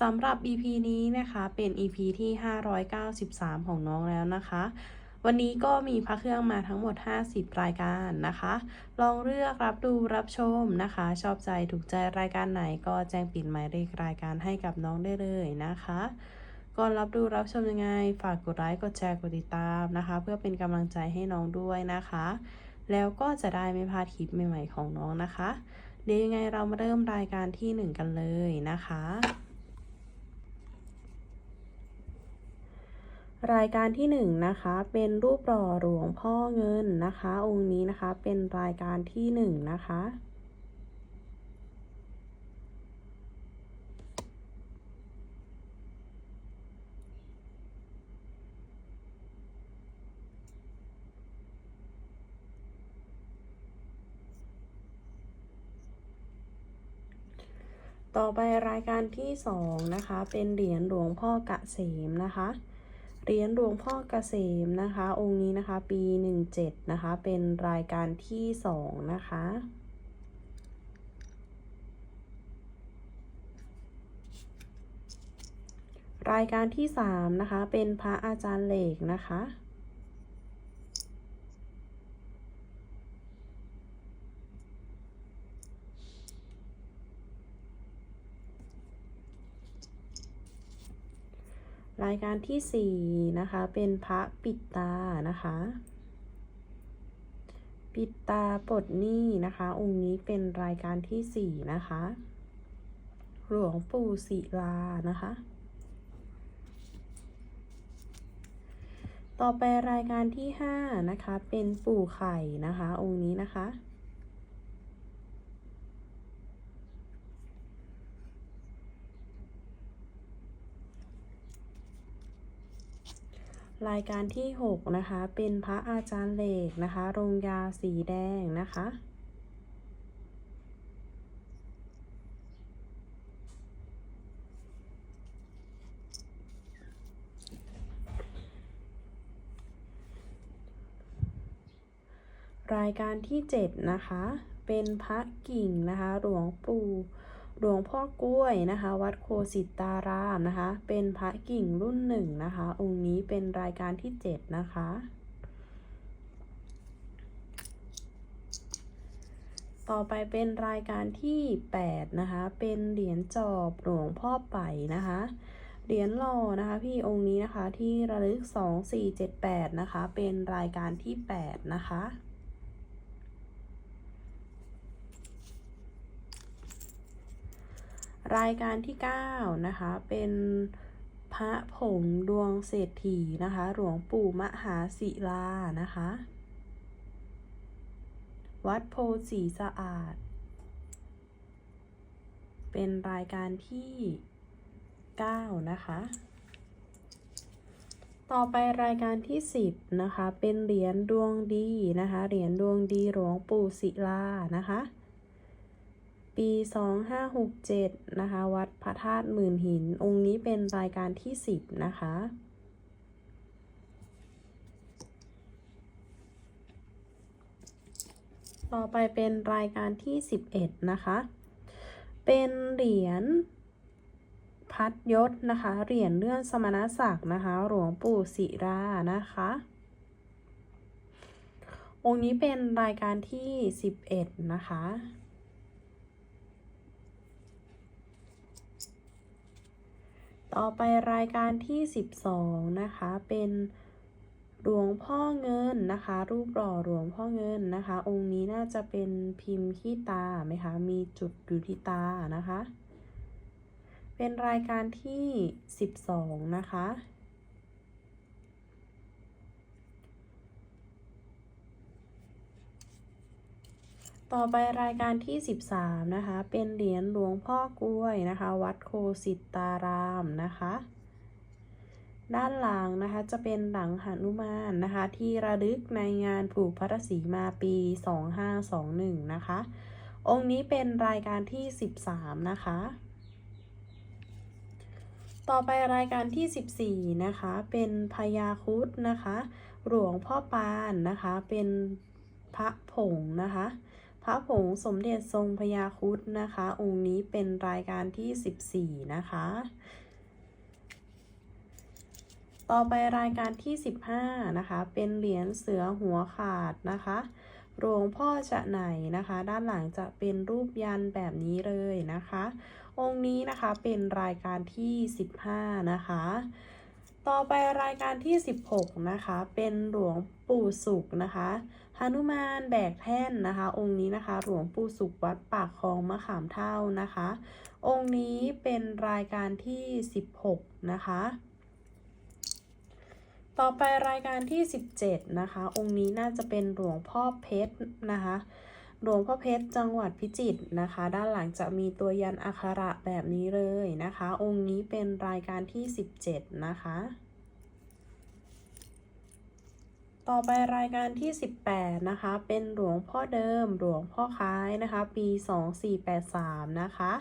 สำหรับ EP นี้นะคะเป็น EP ที่ 593 ของน้องแล้วนะคะ วันนี้ก็มีพระเครื่องมาทั้งหมด 50 รายการนะคะ ลองเลือกรับดูรับชมนะคะ ชอบใจถูกใจรายการไหนก็แจ้งปิดหมายเลขรายการให้กับน้องได้เลยนะคะก่อนรับดูรับชมยังไง ฝากกดไลค์กดแชร์กดติดตามนะคะ เพื่อเป็นกำลังใจให้น้องด้วยนะคะ แล้วก็จะได้ไม่พลาดคลิปใหม่ๆของน้องนะคะ เดี๋ยวยังไงเรามาเริ่มรายการที่ 1 กันเลยนะคะ รายการที่1นนะคะเป็นรูปหล่อหลวงพ่อเงินนะคะ องค์นี้นะคะเป็นรายการที่1นนะคะ ต่อไปรายการที่2นะคะเป็นเหรียญหลวงพ่อกะเสมนะคะ เหรียญหลวงพ่อกเกษมนะคะ องค์นี้นะคะ ปี 17 นะคะ เป็นรายการที่ 2 นะคะรายการที่ 3 นะคะ เป็นพระอาจารย์เหล็กนะคะ รายการที่ 4 นะคะ เป็นพระปิดตานะคะ ปิดตาปลดหนี้นะคะ องค์นี้เป็นรายการที่ 4 นะคะ หลวงปู่ศิลานะคะ ต่อไปรายการที่ 5 นะคะ เป็นปู่ไข่นะคะ องค์นี้นะคะ รายการที่ 6 นะคะ เป็นพระอาจารย์เหล็กนะคะ โรงยาสีแดงนะคะ รายการที่ 7 นะคะ เป็นพระกิ่งนะคะ หลวงปู่ หลวงพ่อกล้วยนะคะ วัดโคสิตารามนะคะ เป็นพระกิ่งรุ่นหนึ่งนะคะ องค์นี้เป็นรายการที่7นะคะ ต่อไปเป็นรายการที่8นะคะ เป็นเหรียญจอบหลวงพ่อไป่นะคะเหรียญหล่อนะคะ พี่องค์นี้นะคะที่ระลึก 2478 นะคะ เป็นรายการที่ 8 นะคะ รายการที่ 9 นะคะ เป็นพระผงดวงเศรษฐีนะคะ หลวงปู่มหาศิลานะคะ วัดโพสีสะอาด เป็นรายการที่ 9 นะคะ ต่อไปรายการที่ 10 นะคะ เป็นเหรียญดวงดีนะคะ เหรียญดวงดีหลวงปู่ศิลานะคะ ปี 2567 นะคะ วัดพระธาตุหมื่นหิน องค์นี้เป็นรายการที่ 10 นะคะ ต่อไปเป็นรายการที่ 11 นะคะ เป็นเหรียญพัดยศนะคะ เหรียญเลื่อนสมณศักดิ์นะคะ หลวงปู่ศิรานะคะ องค์นี้เป็นรายการที่ 11 นะคะ ต่อไปรายการที่ 12 นะคะ เป็นหลวงพ่อเงินนะคะ รูปหล่อหลวงพ่อเงินนะคะ องค์นี้น่าจะเป็นพิมพ์ที่ตาไหมคะ มีจุดอยู่ที่ตานะคะ เป็นรายการที่ 12 นะคะ ต่อไปรายการที่ 13 นะคะ เป็นเหรียญหลวงพ่อกล้วยนะคะ วัดโคสิตารามนะคะ ด้านหลังนะคะจะเป็นหลังหนุมานนะคะ ที่ระลึกในงานผูกพระศรีมาปี 2521 นะคะ องค์นี้เป็นรายการที่ 13 นะคะ ต่อไปรายการที่ 14 นะคะ เป็นพญาคุดนะคะ หลวงพ่อปานนะคะ เป็นพระผงนะคะ ระผงสมเด็จทรงพญาคุดนะคะ องค์นี้เป็นรายการที่ 14 นะคะ ต่อไปรายการที่ 15 นะคะ เป็นเหรียญเสือหัวขาดนะคะหลวงพ่อจะไหนนะคะ ด้านหลังจะเป็นรูปยันแบบนี้เลยนะคะ องค์นี้นะคะเป็นรายการที่ 15 นะคะ ต่อไปรายการที่ 16 นะคะ เป็นหลวงปู่สุขนะคะ หนุมานแบกแท่นนะคะ องค์นี้นะคะ หลวงปู่สุขวัดปากคลองมะขามเท่านะคะ องค์นี้เป็นรายการที่ 16 นะคะ ต่อไปรายการที่ 17 นะคะ องค์นี้น่าจะเป็นหลวงพ่อเพชรนะคะหลวงพ่อเพชรจังหวัดพิจิตรนะคะ ด้านหลังจะมีตัวยันอักขระแบบนี้เลยนะคะ องค์นี้เป็นรายการที่ 17 นะคะ ต่อไปรายการที่ 18 นะคะ เป็นหลวงพ่อเดิม หลวงพ่อคล้ายนะคะ ปี 2483 นะคะ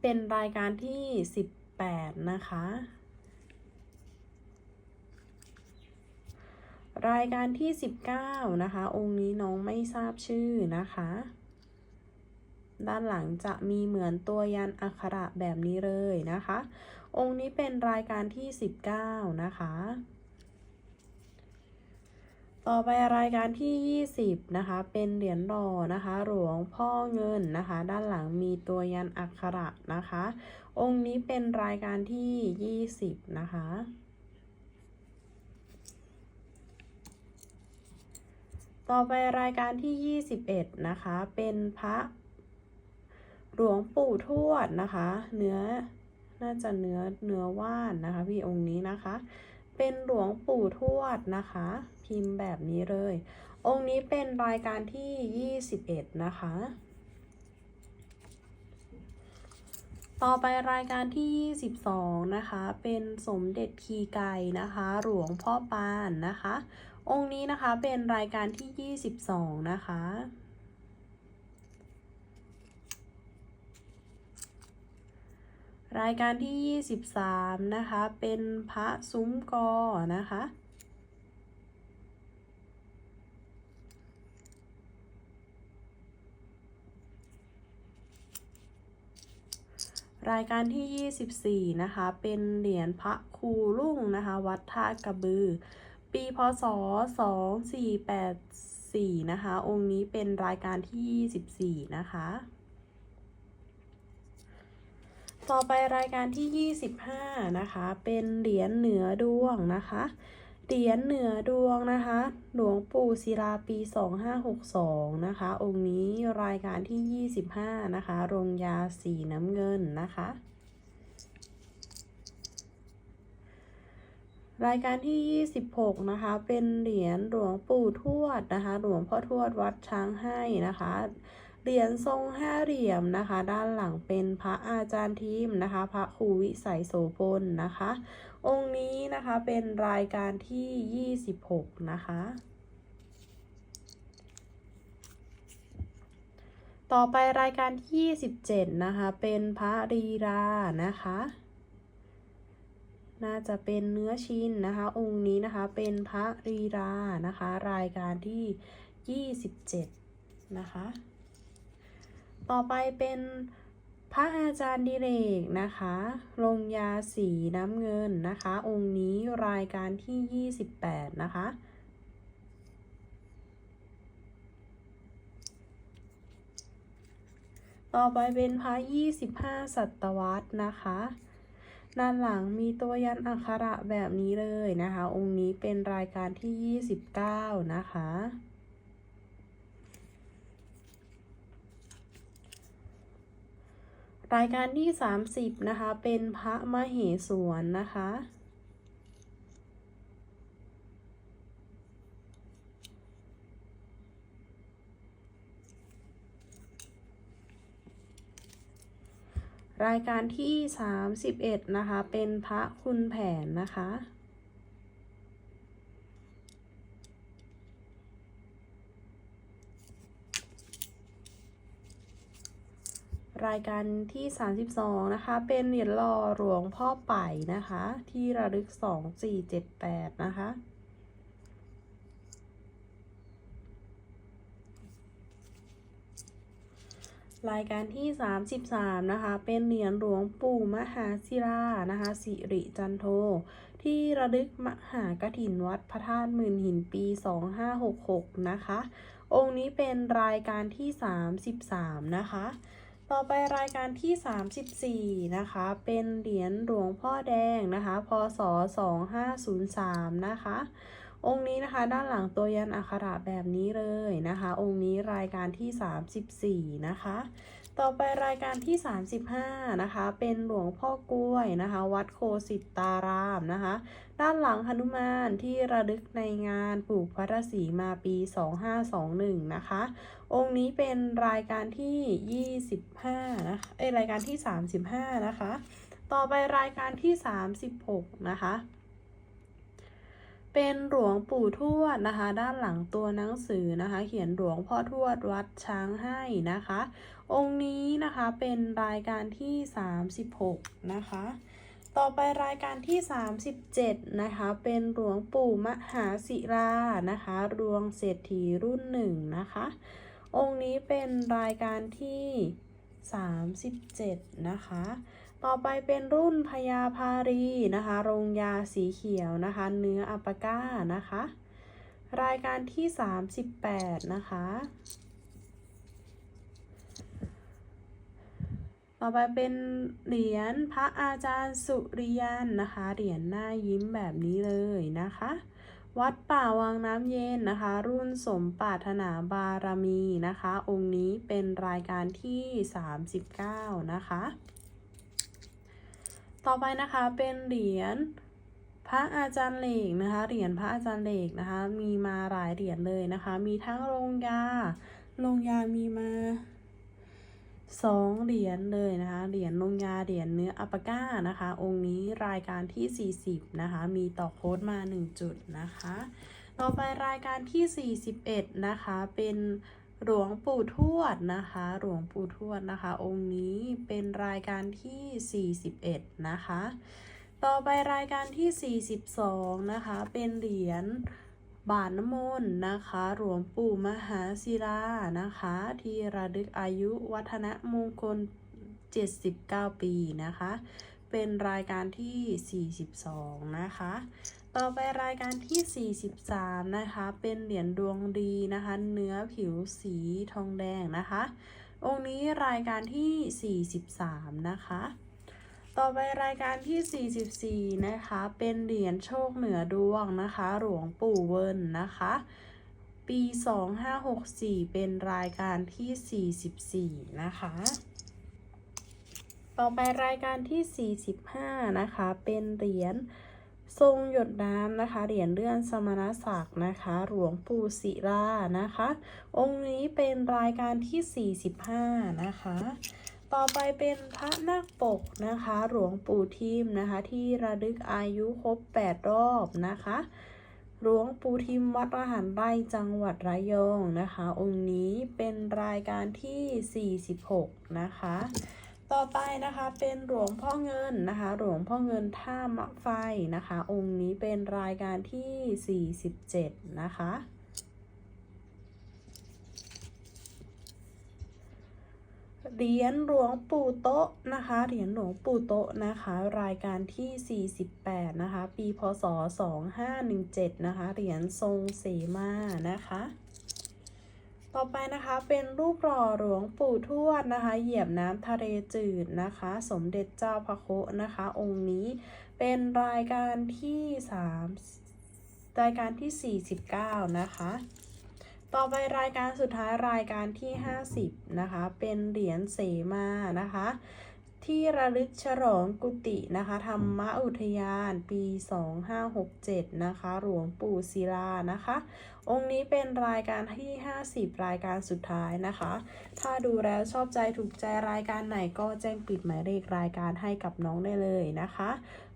เป็นรายการที่ 18 นะคะ รายการที่ 19 นะคะ องค์นี้น้องไม่ทราบชื่อนะคะ ด้านหลังจะมีเหมือนตัวยันอักขระแบบนี้เลยนะคะ องค์นี้เป็นรายการที่ 19 นะคะ ต่อไปรายการที่ 20 นะคะ เป็นเหรียญหล่อนะคะ หลวงพ่อเงินนะคะ ด้านหลังมีตัวยันอักขระนะคะ องค์นี้เป็นรายการที่ 20 นะคะต่อไปรายการที่ 21 นะคะ เป็นพระหลวงปู่ทวดนะคะ เนื้อ น่าจะเนื้อเนื้อว่านนะคะ พี่องค์นี้นะคะ เป็นหลวงปู่ทวดนะคะ พิมพ์แบบนี้เลย องค์นี้เป็นรายการที่ 21 นะคะ ต่อไปรายการที่ 22 นะคะ เป็นสมเด็จคีไก่นะคะ หลวงพ่อปานนะคะ องค์นี้นะคะเป็นรายการที่ 22 นะคะ รายการที่ 23 นะคะ เป็นพระซุ้มกอนะคะ รายการที่ 24 นะคะ เป็นเหรียญพระครูรุ่งนะคะ วัดท่ากระบือ ปีพศ 2484 นะคะ องค์นี้เป็นรายการที่ 24 นะคะ ต่อไปรายการที่ 25 นะคะ เป็นเหรียญเหนือดวงนะคะ เหรียญเหนือดวงนะคะ หลวงปู่ศิลาปี 2562 นะคะ องค์นี้รายการที่ 25 นะคะ โรงยาสีน้ำเงินนะคะ รายการที่ 26 นะคะ เป็นเหรียญหลวงปู่ทวดนะคะ หลวงพ่อทวดวัดช้างให้นะคะ เหรียญทรงห้าเหลี่ยมนะคะ ด้านหลังเป็นพระอาจารย์ทิมนะคะ พระครูวิสัยโสพลนะคะ องค์นี้นะคะเป็นรายการที่ 26 นะคะต่อไปรายการที่27นะคะ เป็นพระรีรานะคะ น่าจะเป็นเนื้อชิ้นนะคะ องค์นี้นะคะเป็นพระรีรานะคะ รายการที่ 27 นะคะ ต่อไปเป็นพระอาจารย์ดิเรกนะคะ ลงยาสีน้ำเงินนะคะ องค์นี้รายการที่ 28 นะคะ ต่อไปเป็นพระ25ศตวรรษนะคะ ด้านหลังมีตัวยันอักขระแบบนี้เลยนะคะ องค์นี้เป็นรายการที่ 29 นะคะ รายการที่ 30 นะคะ เป็นพระมเหสวนนะคะ รายการที่ 31 นะคะ เป็นพระคุณแผนนะคะ รายการที่ 32 นะคะ เป็นเหรียญหล่อหลวงพ่อไป่นะคะ ที่ระลึก 2478 นะคะรายการที่ 33 นะคะ เป็นเหรียญหลวงปู่มหาศิลานะคะ สิริจันโท ที่ระลึกมหากถินวัดพระธาตุหมื่นหินปี 2566 นะคะ องค์นี้เป็นรายการที่ 33 นะคะ ต่อไปรายการที่ 34 นะคะ เป็นเหรียญหลวงพ่อแดงนะคะ พศ 2503 นะคะ องค์นี้นะคะ ด้านหลังตัวยันอักขระแบบนี้เลยนะคะ องค์นี้รายการที่ 34 นะคะ ต่อไปรายการที่ 35 นะคะ เป็นหลวงพ่อกล้วยนะคะ วัดโคสิตตารามนะคะ ด้านหลังหนุมานที่ระลึกในงานปลูกพระศรีมาปี 2521 นะคะ องค์นี้เป็นรายการที่ 25 นะคะเอ้รายการที่ 35 นะคะ ต่อไปรายการที่ 36 นะคะ เป็นหลวงปู่ทวดนะคะ ด้านหลังตัวหนังสือนะคะ เขียนหลวงพ่อทวดวัดช้างให้นะคะ องค์นี้นะคะเป็นรายการที่ 36 นะคะ ต่อไปรายการที่ 37 นะคะ เป็นหลวงปู่มหาศิรานะคะรวงเศรษฐีรุ่นหนึ่งนะคะ องค์นี้เป็นรายการที่ 37 นะคะ ต่อไปเป็นรุ่นพญาพารีนะคะ โรงยาสีเขียวนะคะ เนื้ออัปาก้านะคะ รายการที่ 38 นะคะ ต่อไปเป็นเหรียญพระอาจารย์สุริยันนะคะ เหรียญหน้ายิ้มแบบนี้เลยนะคะ วัดป่าวังน้ำเย็นนะคะ รุ่นสมปรารถนาบารมีนะคะ องค์นี้เป็นรายการที่ 39 นะคะ ต่อไปนะคะเป็นเหรียญพระอาจารย์เหล็กนะคะ เหรียญพระอาจารย์เหล็กนะคะ มีมาหลายเหรียญเลยนะคะ มีทั้งโรงยา โรงยามีมาสองเหรียญเลยนะคะ เหรียญโรงยา เหรียญเนื้ออัปาก้านะคะ องค์นี้รายการที่ 40 นะคะ มีต่อโค้ดมา 1 จุดนะคะ ต่อไปรายการที่ 41 นะคะ เป็น หลวงปู่ทวดนะคะ หลวงปู่ทวดนะคะ องค์นี้เป็นรายการที่ 41 นะคะ ต่อไปรายการที่ 42 นะคะ เป็นเหรียญบาทน้ำมนต์นะคะ หลวงปู่มหาศิลานะคะ ที่ระลึกอายุวัฒนมงคล 79 ปีนะคะ เป็นรายการที่ 42 นะคะ ต่อไปรายการที่ 43 นะคะ เป็นเหรียญดวงดีนะคะ เนื้อผิวสีทองแดงนะคะ องค์นี้รายการที่ 43 นะคะ ต่อไปรายการที่ 44 นะคะ เป็นเหรียญโชคเหนือดวงนะคะ หลวงปู่เวินนะคะ ปี 2564 เป็นรายการที่ 44 นะคะต่อไปรายการที่ 45 นะคะ เป็นเหรียญ ทรงหยดน้ำนะคะ เหรียญเลื่อนสมณศักดิ์นะคะ หลวงปู่ศิลานะคะ องค์นี้เป็นรายการที่ 45 นะคะ ต่อไปเป็นพระนาคปกนะคะ หลวงปู่ทิมนะคะ ที่ระลึกอายุครบ 8 รอบนะคะ หลวงปู่ทิมวัดระหันไร่จังหวัดระยองนะคะ องค์นี้เป็นรายการที่ 46 นะคะ ต่อไปนะคะเป็นหลวงพ่อเงินนะคะ หลวงพ่อเงินท่ามะไฟนะคะ องค์นี้เป็นรายการที่ 47 นะคะ เหรียญหลวงปู่โตะนะคะ เหรียญหลวงปู่โตะนะคะ รายการที่ 48 นะคะ ปีพศ 2517 นะคะ เหรียญทรงเสมานะคะ ต่อไปนะคะเป็นรูปหล่อหลวงปู่ทวดนะคะ เหยียบน้ำทะเลจืดนะคะ สมเด็จเจ้าพระโคนะคะ องค์นี้เป็นรายการที่3รายการที่ 49 นะคะ ต่อไปรายการสุดท้ายรายการที่ 50 นะคะ เป็นเหรียญเสมานะคะ ที่ระลึกฉลองกุฏินะคะธรรมอุทยานปี 2567 นะคะหลวงปู่ศิลานะคะ องค์นี้เป็นรายการที่ 50 รายการสุดท้ายนะคะ ถ้าดูแล้วชอบใจถูกใจรายการไหนก็แจ้งปิดหมายเลขรายการให้กับน้องได้เลยนะคะ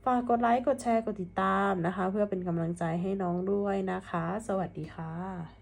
ฝากกดไลค์กดแชร์กดติดตามนะคะ เพื่อเป็นกำลังใจให้น้องด้วยนะคะ สวัสดีค่ะ